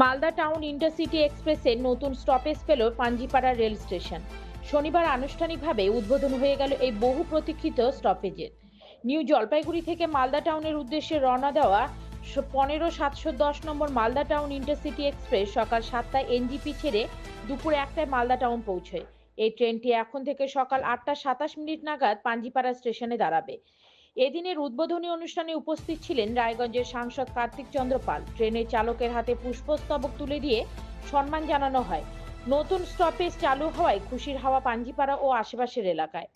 Malda town intercity এক্সপ্রেসের নতুন stoppage পেল পাঞ্জিপাড়া রেল স্টেশন। শনিবার আনুষ্ঠানিকভাবে উদ্বোধন হয়ে গেল এই বহু প্রতীক্ষিত স্টপেজের নিউ জলপাইগুড়ি থেকে মালদা টাউনের উদ্দেশ্যে রওনা দেওয়া পনেরো সাতশো দশ number Malda town intercity express সকাল সাতটায় এনজিপি ছেড়ে দুপুর একটায় মালদা টাউন পৌঁছয়। এই ট্রেনটি এখন থেকে সকাল আটটা সাতাশ মিনিট নাগাদ পাঞ্জিপাড়া স্টেশনে দাঁড়াবে। এদিনের উদ্বোধনী অনুষ্ঠানে উপস্থিত ছিলেন রায়গঞ্জের সাংসদ কার্তিক চন্দ্র পাল। ট্রেনের চালকের হাতে পুষ্পস্তবক তুলে দিয়ে সম্মান জানানো হয়। নতুন স্টপেজ চালু হওয়ায় খুশির হাওয়া পাঞ্জিপাড়া ও আশেপাশের এলাকায়।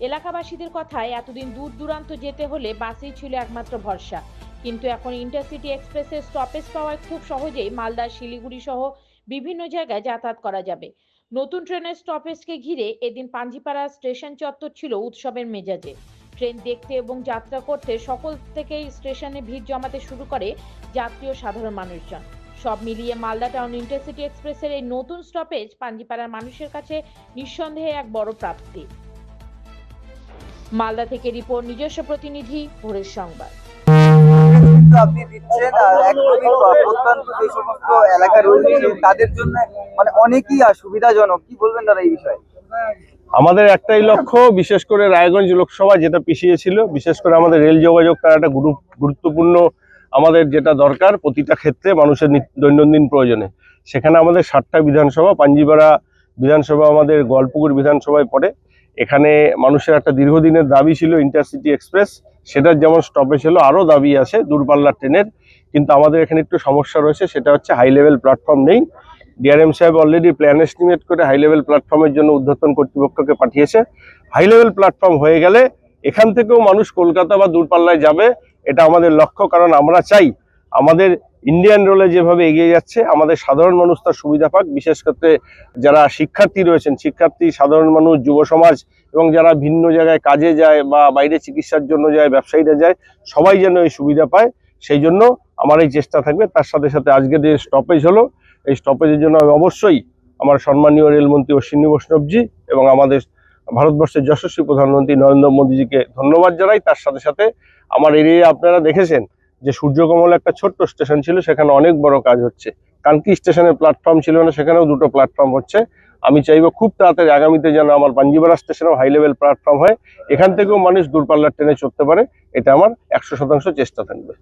এলাকাবাসীদের কথায়, এতদিন দূর দূরান্ত যেতে হলে বাসেই ছিল একমাত্র ভরসা। কিন্তু এখন ইন্টারসিটি এক্সপ্রেসের স্টপেজ পাওয়ায় খুব সহজেই মালদা, শিলিগুড়ি সহ বিভিন্ন জায়গায় যাতায়াত করা যাবে। নতুন ট্রেনের স্টপেজকে ঘিরে এদিন পাঞ্জিপাড়া স্টেশন চত্বর ছিল উৎসবের মেজাজে। ট্রেন দেখতে এবং যাত্রা করতে সকল থেকেই স্টেশনে ভিড় জমাতে শুরু করে যাত্রী ও সাধারণ মানুষজন। সব মিলিয়ে মালদা টাউন ইন্টারসিটি এক্সপ্রেসের এই নতুন স্টপেজ পাঞ্জিপাড়ার মানুষের কাছে নিঃসন্দেহে এক বড় প্রাপ্তি। মালদা থেকে রিপোর্ট, নিজস্ব প্রতিনিধি, ভোরের সংবাদ। আপনি দিচ্ছেন আর তাদের জন্য মানে অনেকই সুবিধাজনক। কি বলবেন দাদা এই বিষয়ে? আমাদের একটাই লক্ষ্য, বিশেষ করে রায়গঞ্জ লোকসভা যেটা পিছিয়ে ছিল বিশেষ করে আমাদের রেল যোগাযোগ তার একটা গুরু- গুরুত্বপূর্ণ আমাদের যেটা দরকার প্রতিটা ক্ষেত্রে মানুষের দৈনন্দিন প্রয়োজনে। সেখানে আমাদের সাতটা বিধানসভা, পাঞ্জিপাড়া বিধানসভা আমাদের গল্পগুর বিধানসভায় পড়ে। এখানে মানুষের একটা দীর্ঘদিনের দাবি ছিল ইন্টারসিটি এক্সপ্রেস। সেটার যেমন স্টপেজ হলো, আরও দাবি আছে দূরপাল্লার ট্রেনের। কিন্তু আমাদের এখানে একটু সমস্যা রয়েছে, সেটা হচ্ছে হাই লেভেল প্ল্যাটফর্ম নেই। ডিআরএম সাহেব অলরেডি প্ল্যান এস্টিমেট করে হাই লেভেল প্ল্যাটফর্মের জন্য ঊর্ধ্বতন কর্তৃপক্ষকে পাঠিয়েছে। হাই লেভেল প্ল্যাটফর্ম হয়ে গেলে এখান থেকেও মানুষ কলকাতা বা দূরপাল্লায় যাবে, এটা আমাদের লক্ষ্য। কারণ আমরা চাই আমাদের ইন্ডিয়ান রোলে যেভাবে এগিয়ে যাচ্ছে, আমাদের সাধারণ মানুষ তার সুবিধা পাক। বিশেষ ক্ষেত্রে যারা শিক্ষার্থী রয়েছেন, শিক্ষার্থী, সাধারণ মানুষ, যুব সমাজ এবং যারা ভিন্ন জায়গায় কাজে যায় বা বাইরে চিকিৎসার জন্য যায়, ব্যবসায়ীরা যায়, সবাই যেন এই সুবিধা পায়। সেই জন্য আমার এই চেষ্টা থাকবে। তার সাথে সাথে আজকে যে স্টপেজ হলো এই স্টপেজের জন্য আমি অবশ্যই আমার সম্মানীয় রেলমন্ত্রী অশ্বিনী বৈষ্ণবজি এবং আমাদের ভারতবর্ষের যশস্বী প্রধানমন্ত্রী নরেন্দ্র মোদীজিকে ধন্যবাদ জানাই। তার সাথে সাথে আমার এরিয়ায় আপনারা দেখেছেন যে সূর্যকমল একটা ছোট্ট স্টেশন ছিল, সেখানে অনেক বড় কাজ হচ্ছে। কানকি স্টেশনের প্ল্যাটফর্ম ছিল না, সেখানেও দুটো প্ল্যাটফর্ম হচ্ছে। আমি চাইব খুব তাড়াতাড়ি আগামীতে যেন আমার পাঞ্জিবাড়া স্টেশনেও হাই লেভেল প্ল্যাটফর্ম হয়। এখান থেকেও মানুষ দূরপাল্লার ট্রেনে চড়তে পারে। এটা আমার একশো শতাংশ চেষ্টা থাকবে।